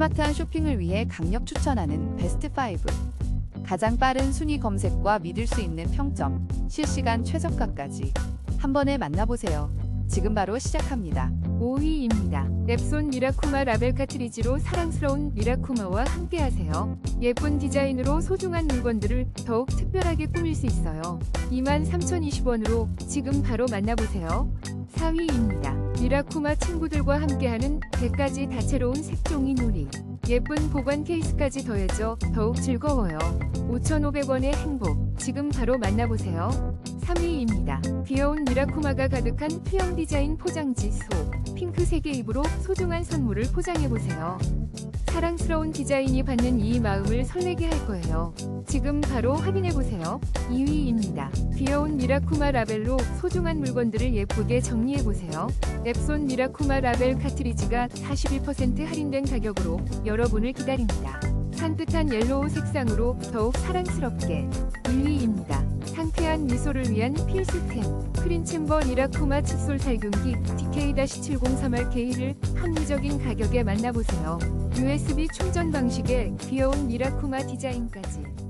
스마트한 쇼핑을 위해 강력 추천하는 베스트 5. 가장 빠른 순위 검색과 믿을 수 있는 평점, 실시간 최저가까지 한 번에 만나보세요. 지금 바로 시작합니다. 5위입니다. 랩손 미라쿠마 라벨 카트리지로 사랑스러운 미라쿠마와 함께하세요. 예쁜 디자인으로 소중한 물건들을 더욱 특별하게 꾸밀 수 있어요. 23,020원으로 지금 바로 만나보세요. 4위입니다. 미라쿠마 친구들과 함께하는 100가지 다채로운 색종이 놀이. 예쁜 보관 케이스까지 더해져 더욱 즐거워요. 5,500원의 행복. 지금 바로 만나보세요. 3위입니다. 귀여운 미라쿠마가 가득한 투영 디자인 포장지 소. 핑크색의 입으로 소중한 선물을 포장해보세요. 사랑스러운 디자인이 받는 이 마음을 설레게 할 거예요. 지금 바로 확인해보세요. 2위입니다. 귀여운 미라쿠마 라벨로 소중한 물건들을 예쁘게 정리해보세요. 랩손 미라쿠마 라벨 카트리지가 42% 할인된 가격으로 여러분을 기다립니다. 산뜻한 옐로우 색상으로 더욱 사랑스럽게 1위입니다. 상쾌한 미소를 위한 필수템 크린챔버 리라쿠마 칫솔 살균기 DK-7031K를 합리적인 가격에 만나보세요. USB 충전 방식에 귀여운 미라쿠마 디자인까지